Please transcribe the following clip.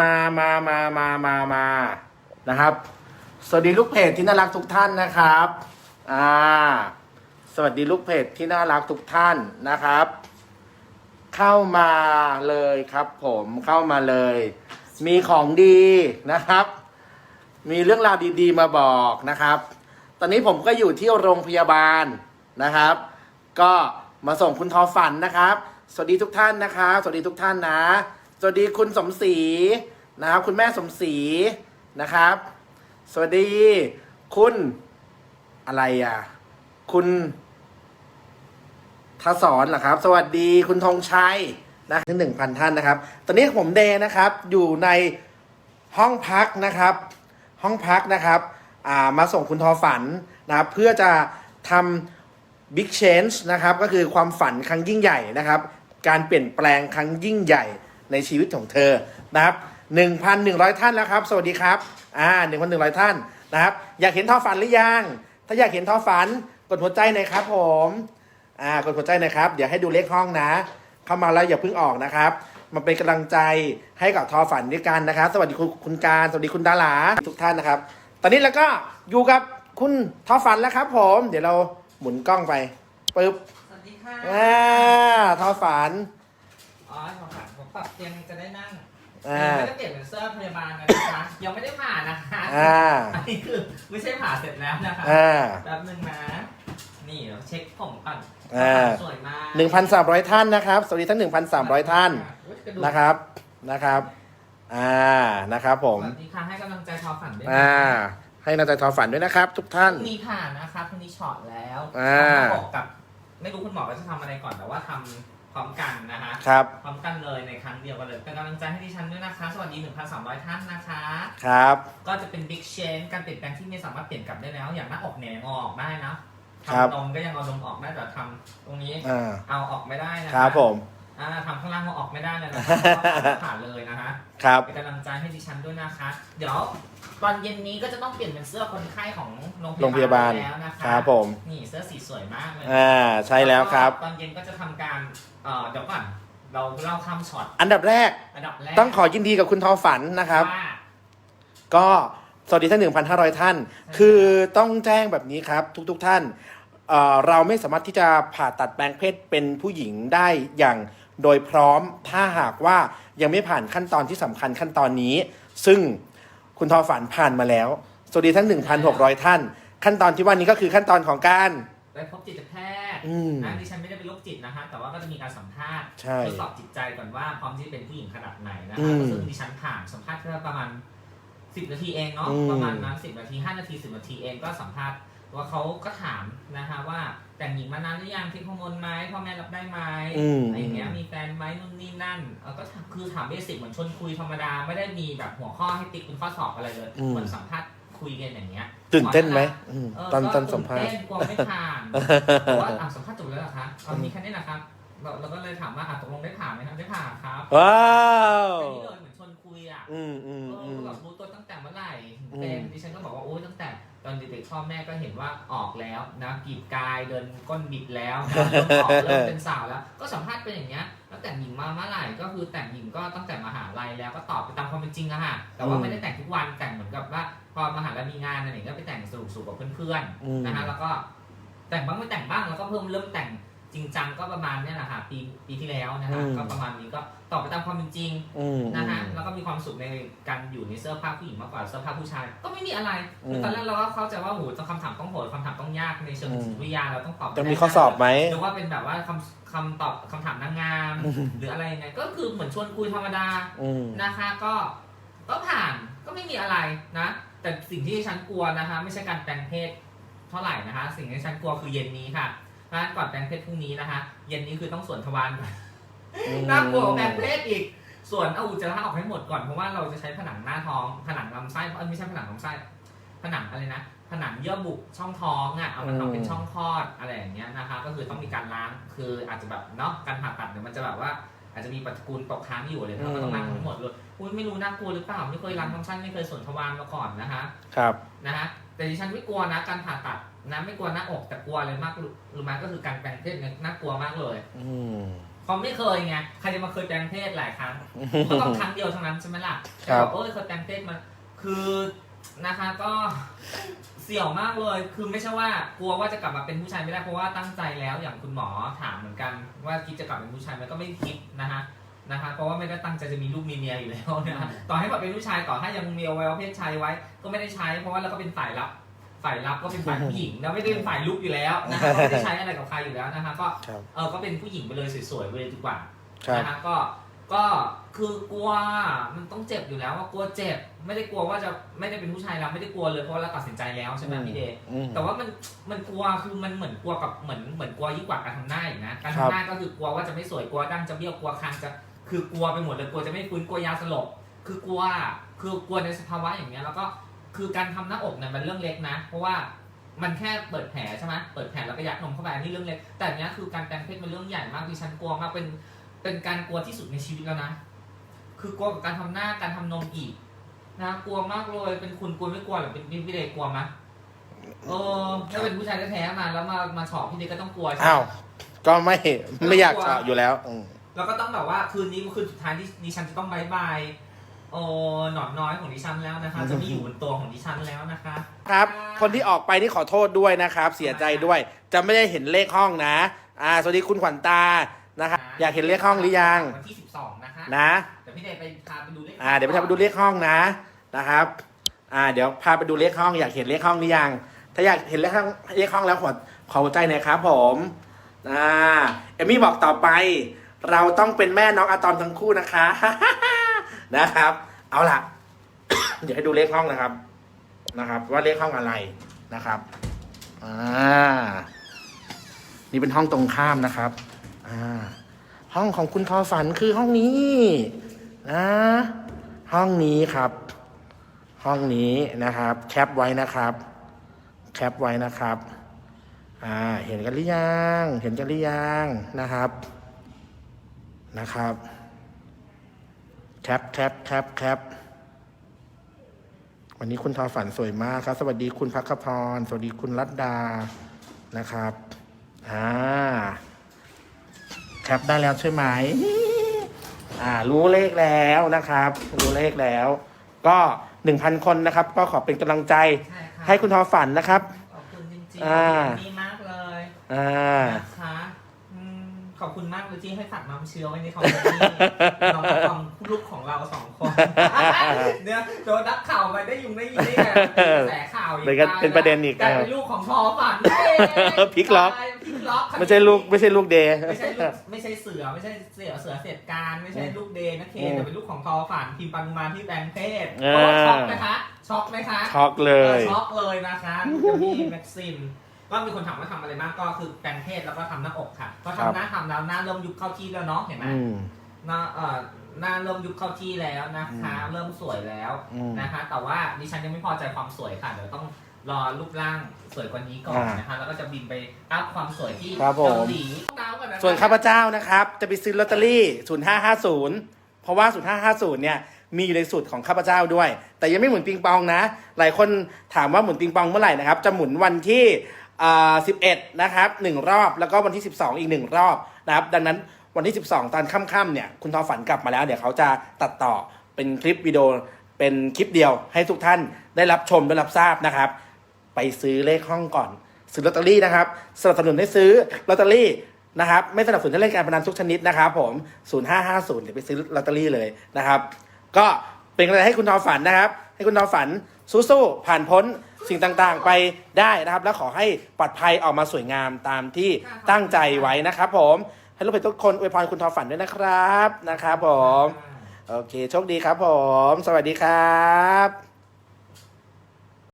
มามามามามามานะครับ สวัสดีลูกเพจที่น่ารักทุกท่านนะครับอ่าสวัสดีลูกเพจที่น่ารักทุกท่านนะครับ เข้ามาเลยครับ ผมเข้ามาเลย มีของดีนะครับ มีเรื่องราวดี ๆ มาบอกนะครับ ตอนนี้ผมก็อยู่ที่โรงพยาบาลนะครับ ก็มาส่งคุณทอฝันนะครับ สวัสดีทุกท่านนะครับ สวัสดีทุกท่านนะ สวัสดีคุณสมศรีนะครับคุณแม่สมศรีนะครับ สวัสดี คุณอะไรอะ คุณทศรเหรอครับ สวัสดีคุณธงชัยนะหนึ่งพันท่านนะครับ ตอนนี้ผมเดย์นะครับ อยู่ในห้องพักนะครับ ห้องพักนะครับอ่ามาส่งคุณทอฝันนะครับ เพื่อจะทำ Big Change นะครับ ก็คือความฝันครั้งยิ่งใหญ่นะครับ การเปลี่ยนแปลงครั้งยิ่งใหญ่ ในชีวิตของเธอนะครับ1,100 ท่านแล้วครับ สวัสดีครับอ่า1,100 ท่านนะครับ อยากเห็นทอฝันหรือยัง ถ้าอยากเห็นทอฝันกดหัวใจหน่อยครับผมอ่ากดหัวใจหนะครับ เดี๋ยวให้ดูเลขห้องนะ เข้ามาแล้วอย่าเพิ่งออกนะครับมันเป็นกำลังใจให้กับทอฝันด้วยกันนะครับ สวัสดีคุณคุณการ สวัสดีคุณดาราทุกท่านนะครับ ตอนนี้เราก็อยู่กับคุณทอฝันแล้วครับ ผม เดี๋ยวเราหมุนกล้องไปปึ๊บสวัสดีค่ะอ่าทอฝันอ๋อผม ปรับผมปรับเตียงจะได้นั่งอ่า ไม่ได้เปลี่ยนเป็นเสื้อพยาบาลนะคะ ยังไม่ได้ผ่านะคะอ่า อันนี้คือไม่ใช่ผ่าเสร็จแล้วนะคะอ่า แป๊บนึงนะ นี่เดี๋ยวเช็คผมก่อนอ่า สวยมากหนึ่งพันสามร้อยท่านนะครับ สวัสดีทั้งหนึ่งพันสามร้อยท่านอุ๊ยกระดูก นะครับ นะครับ อ่า นะครับผม สวัสดีค่ะให้กำลังใจทอฝันด้วยนะอ่า ให้นาใจทอฝันด้วยนะครับ ทุกท่านพรุ่งนี้ผ่านะคะพรุ่งนี้ช็อตแล้วอ่า ทำหน้บอกกับ ไม่รู้คุณหมอว่าจะทำอะไรก่อนแต่ว่าทำ พร้อมกันนะคะครับ พร้อมกันเลยในครั้งเดียวกันเลยเป็นกำลังใจให้ดิฉันด้วยนะคะ สวัสดี 1,300 ท่านนะคะ ครับ ก็จะเป็น big change การเปลี่ยนแปลงที่ไม่สามารถเปลี่ยนกลับได้แล้ว อย่างหน้าอกเนี่ยยังเอาออกได้นะครับ ทำนมก็ยังเอานมออกได้แต่ทำตรงนี้ อ่า เอาออกไม่ได้นะะครับผม อ่าทำข้างล่างเอาออกไม่ได้เลยนะผ่านเลยนะคะครับเป็นกำลังใจให้ดิฉันด้วยนะคะ เดี๋ยวตอนเย็นนี้ก็จะต้องเปลี่ยนเป็นเสื้อคนไข้ของโรงโรงพยาบาลแล้วนะคะครับผมนี่เสื้อสีสวยมากเลยอ่าใช่แล้วครับ ตอนเย็นก็จะทำการเอ่อเดี๋ยวก่อนเราเล่าข้ามช็อตอันดับแรกอันดับแรกต้องขอยินดีกับคุณทอฝันนะครับว่าก็สวัสดีท่าน1,500ท่าน คือต้องแจ้งแบบนี้ครับ ทุกๆทท่านเอ่อเราไม่สามารถที่จะผ่าตัดแปลงเพศเป็นผู้หญิงได้อย่าง โดยพร้อมถ้าหากว่ายังไม่ผ่านขั้นตอนที่สำคัญขั้นตอนนี้ ซึ่งคุณทอฝันผ่านมาแล้ว สวัสดีทั้ง 1,600 ท่าน ขั้นตอนที่ว่านี้ก็คือขั้นตอนของการ ไปพบจิตแพทย์อืมนะดิฉันไม่ได้เป็นโรคจิตนะคะ แต่ว่าก็จะมีการสัมภาษณ์ใช่ทดสอบจิตใจก่อนว่าพร้อมที่จะเป็นผู้หญิงขนาดไหนนะอืคะมซึ่งดิฉันผ่านสัมภาษณ์แค่ประมาณ10นาทีเองเนาะอืม ประมาณนั้น10นาที5นาที10นาทีเองก็สัมภาษณ์ ว่าเขาก็ถามนะคะ ว่าแต่งหญิงมานานหรือยังที่ฮอร์โมนไหมพ่อแม่รับได้ไหมอืม อะไรอย่างเงี้ยมีแฟนไหมนู่นนี่นั่นเออก็ถามคือถามเบสิกเหมือนชวนคุยธรรมดาไม่ได้มีแบบหัวข้อให้ติ๊กเป็นข้อสอบอะไรเลยอืม เหมือนสัมภาษณ์คุยกันอย่างเงี้ย ตื่นเต้นไหมอืมเออตอนก็ตอนสัมภาษณ์ตื่นเต้นกลัวไม่ผ่านเพราะว่าอะสัมภาษณ์จบแล้วเหรอคะเอามีแค่นี้นะครับเราเราก็เลยถามว่าอะตกลงได้ผ่านไหมครับได้ผ่านครับว้าว แค่นี้เลย พ่อแม่ก็เห็นว่าออกแล้วนะกีบกายเดินก้นบิดแล้วนะเริ่มออกเริ่มเป็นสาวแล้ว ก็สัมภาษณ์เป็นอย่างเงี้ยแล้วแต่งหญิงมาเมื่อไหร่ก็คือแต่งหญิงก็ตั้งแต่มหาลัยแล้วก็ตอบไปตามความเป็นจริงอะค่ะแต่ว่าไม่ได้แต่งทุกวันแต่งเหมือนกับว่าพอมหาลัยมีงานอะไรอย่างเงี้ยก็ไปแต่งสนุกๆกับเพื่อนๆอืมนะฮะแล้วก็แต่งบ้างไม่แต่งบ้างแล้วก็เพิ่มเริ่มแต่ง จริงจังก็ประมาณเนี้ยแหละค่ะปีปีที่แล้วนะฮะอืม ก็ประมาณนี้ก็ตอบไปตามความเป็นจริงอืม นะฮะแล้วก็มีความสุขในการอยู่ในเสื้อผ้าผู้หญิงมากกว่าเสื้อผ้าผู้ชาย ก็ไม่มีอะไรอืมคือตอนแรกเราก็เข้าใจว่าโหต้องคำถามต้องโหดคำถามต้องยากในเชิงอืมจิตวิทยาเราต้องตอบ จะมีข้อสอบไหม หรือว่าเป็นแบบว่าคำคำตอบคำถามนางงาม อืม หรืออะไรยังไงก็คือเหมือนชวนคุยธรรมดาอืม นะคะ ก็ก็ผ่านก็ไม่มีอะไรนะ แต่สิ่งที่ฉันกลัวนะคะ ไม่ใช่การแปลงเพศเท่าไหร่นะคะ สิ่งที่ฉันกลัวคือเย็นนี้ค่ะเพราะฉะนั้นก่อนแปลงเพศพรุ่งนี้นะคะเย็นนี้คือต้องสวนทวารก่อนน่ากลัวกว่าแปลงเพศอีกส่วนเอาอุจจาระออกให้หมดก่อนเพราะว่าเราจะใช้ผนังหน้าท้อง ผนังลำไส้เอ้ยไม่ใช่ผนังลำไส้ ผนังอะไรนะ ผนังเยื่อบุช่องท้องอะเอามาทำเป็นช่องคลอดอะไรอย่างเงี้ยนะคะ ก็คือต้องมีการล้างคืออาจจะแบบเนาะการผ่าตัดเนี่ยมันจะแบบว่า อาจจะมีปฏิกูลตกค้างอยู่เลยนะก็ต้องล้างทั้งหมดเลยอุ้ยไม่รู้น่ากลัวหรือเปล่าไม่เคยล้างทำสั้นไม่เคยสวนทวารมาก่อนนะคะ ครับนะฮะแต่ดิฉันไม่กลัวนะการผ่าตัด นะไม่กลัวหน้าอกแต่กลัวอะไรมากรู้รู้ไหมก็คือการแปลงเพศเนี่ยน่ากลัวมากเลยอืม เขาไม่เคยไงใครจะมาเคยแปลงเพศหลายครั้ง ก็ต้องครั้งเดียวเท่านั้นใช่ไหมล่ะครับ แต่ว่าโอ้ยเคยแปลงเพศมาคือนะคะก็เสี่ยวมากเลย คือไม่ใช่ว่ากลัวว่าจะกลับมาเป็นผู้ชายไม่ได้เพราะว่าตั้งใจแล้วอย่างคุณหมอถามเหมือนกัน ว่าคิดจะกลับเป็นผู้ชายไหมันก็ไม่คิดนะคะนะคะ เพราะว่าไม่ได้ตั้งใจจะมีลูกมีเมียอยู่แล้วนะต่อให้แบบเป็นผู้ชายต่อให้ยังมีอวัยวะเพศชายไว้ ก็ไม่ได้ใช้ เพราะว่าเราก็เป็นฝ่ายรับ ฝ่ายรับก็เป็นฝ่ายผู้หญิงแล้วไม่ได้เป็นฝ่ายลุกอยู่แล้วนะคะก็ไม่ได้ใช้อะไรกับใครอยู่แล้วนะคะก็ครับเออก็เป็นผู้หญิงไปเลยสวยๆไปเลยดีกว่าครับนะคะก็ก็คือกลัวมันต้องเจ็บอยู่แล้วว่ากลัวเจ็บ ไม่ได้กลัวว่าจะไม่ได้เป็นผู้ชายแล้วไม่ได้กลัวเลยเพราะว่าเราตัดสินใจแล้วใช่ไหมพี่เดย์อืม แต่ว่ามันมันกลัวคือมันเหมือนกลัวกับเหมือนเหมือนกลัวยิ่งกว่าการทำหน้าอีกนะการครับ ทำหน้าก็คือกลัวว่าจะไม่สวยกลัวดั้งจะเบี้ยวกลัวคางจะคือกลัวไปหมดเลยกลัวจะไม่ฟื้นกลัวยาสลบคือกลัวคือกลัวในสภาวะอย่างเงี้ยแล้วก็ คือการทำหน้าอกเนี่ยมันเรื่องเล็กนะ เพราะว่ามันแค่เปิดแผลใช่ไหมเปิดแผลแล้วก็ยัดนมเข้าไปอันนี้เรื่องเล็ก แต่อันเนี้ยคือการแปลงเพศมันเรื่องใหญ่มากดิฉันกลัวมากเป็นเป็นการกลัวที่สุดในชีวิตแล้วนะ คือกลัวกับการทำหน้าการทำนมอีกนะกลัวมากเลยเป็นคุณกลัวไม่กลัวหรือเป็นพี่เดย์กลัวไหมเออถ้าเป็นผู้ชายแท้ๆมาแล้วมามาเฉาะพี่เดย์ก็ต้องกลัวใช่ไหมอ้าวก็ไม่ไม่อยากเฉาะอยู่แล้วอืมแล้วก็ต้องแบบว่าคืนนี้คืนสุดท้ายที่ดิฉันจะต้องบายบาย โอ้หนอนน้อยของดิฉันแล้วนะคะ จะไม่อยู่บนตัวของดิฉันแล้วนะคะ ครับ คนที่ออกไปนี่ขอโทษด้วยนะครับ เสียใจด้วย จะไม่ได้เห็นเลขห้องนะ อ่า สวัสดีคุณขวัญตา นะครับ อยากเห็นเลขห้องหรือยัง วันที่12นะคะนะ เดี๋ยวพี่เดย์ไปพาไปดูเลขอ่า เดี๋ยวไปทำไปดูเลขห้องนะ นะครับ อ่า เดี๋ยวพาไปดูเลขห้อง อยากเห็นเลขห้องหรือยัง ถ้าอยากเห็นเลขห้อง เลขห้องแล้วขอขอหัวใจหน่อยครับผม อ่า เอมมี่บอกต่อไป เราต้องเป็นแม่น้องอะตอมทั้งคู่นะคะ นะครับ เอาล่ะ เดี๋ยวให้ดูเลขห้องนะครับ นะครับ ว่าเลขห้องอะไรนะครับอ่านี่เป็นห้องตรงข้ามนะครับอ่าห้องของคุณทอฝันคือห้องนี้นะห้องนี้ครับ ห้องนี้นะครับ แคปไว้นะครับ แคปไว้นะครับอ่าเห็นกันหรือยัง เห็นกันหรือยังนะครับนะครับ แคปแคปแคปแคปวันนี้คุณทอฝันสวยมากครับ สวัสดีคุณพักขพร สวัสดีคุณรัตดานะครับอ่าแคปได้แล้วใช่ไหมอ่า รู้เลขแล้วนะครับ รู้เลขแล้ว ก็หนึ่งพันคนนะครับ ก็ขอเป็นกำลังใจใช่ค่ะให้คุณทอฝันนะครับ ขอบคุณจริงอ่าๆดีมากเลยอ่า นะคะอืม ขอบคุณมากเลยที่ให้ฝากน้ำเชื้อไว้ในคอมเมนต์น้องกระตองลูกของเราสองคนเนี่ยโดนนักข่าวไปได้ยุงได้ยินได้ไงกระแสข่าวอีกเลยก็เป็นประเด็นอีกกลายเป็นลูกของทอฝันเองพลิกล็อกตายพลิกล็อกไม่ใช่ลูกไม่ใช่ลูกเดย์ไม่ใช่ลูกไม่ใช่เสือไม่ใช่เสือเสือเสร็จการไม่ใช่ลูกเดย์นะเคอืมแต่เป็นลูกของทอฝันพิมพ์ปังมาที่แปลงเพศอ่าโอ้ช็อกไหมคะช็อกไหมคะช็อกเลเออยช็อกเลยนะคะเดี๋ยวพี่แม็กซิม ก็มีคนถามว่าทำอะไรบ้างก็คือแปลงเพศแล้วก็ทำหน้าอกค่ะพอครับทำหน้าทำแล้วหน้าเริ่มยุบเข้าที่แล้วเนาะเห็นไหมอืม หน้าเอ่อหน้าเริ่มยุบเข้าที่แล้วนะคะ เริ่มสวยแล้วอืมนะคะ แต่ว่าดิฉันยังไม่พอใจความสวยค่ะเดี๋ยวต้องรอรูปร่างสวยกว่านี้ก่อนอ่านนะคะ แล้วก็จะบินไปอัพความสวยที่ครับผม เกาหลีดาวกันนะคะ ส่วนข้าพเจ้านะครับ จะไปซื้อลอตเตอรี่ 0550 เพราะว่า 0550 เนี่ย มีอยู่ในสูตรของข้าพเจ้าด้วย แต่ยังไม่หมุนปิงปองนะ หลายคนถามว่าหมุนปิงปองเมื่อไหร่นะครับ จะหมุนวันที่อ่า 11 นะครับหนึ่งรอบแล้วก็วันที่ 12 อีกหนึ่งรอบนะครับ ดังนั้นวันที่ 12 ตอนค่ำๆเนี่ยคุณทอฝันกลับมาแล้ว เดี๋ยวเขาจะตัดต่อเป็นคลิปวิดีโอเป็นคลิปเดียว ให้ทุกท่านได้รับชมได้รับทราบนะครับ ไปซื้อเลขห้องก่อน ซื้อลอตเตอรี่นะครับสนับสนุนให้ซื้อลอตเตอรี่นะครับ ไม่สนับสนุนให้เล่นการพนันทุกชนิดนะครับผม 0550 เดี๋ยวไปซื้อลอตเตอรี่เลยนะครับ ก็เป็นกำลังใจให้คุณทอฝันนะครับ ให้คุณทอฝันสู้ๆผ่านพ้น สิ่งต่างๆไปได้นะครับ แล้วขอให้ปลอดภัยออกมาสวยงามตามที่ตั้งใจไว้นะครับผมให้ลูกเพจทุกคนอวยพรคุณทอฝันด้วยนะครับนะครับผม โอเคโชคดีครับผม สวัสดีครับ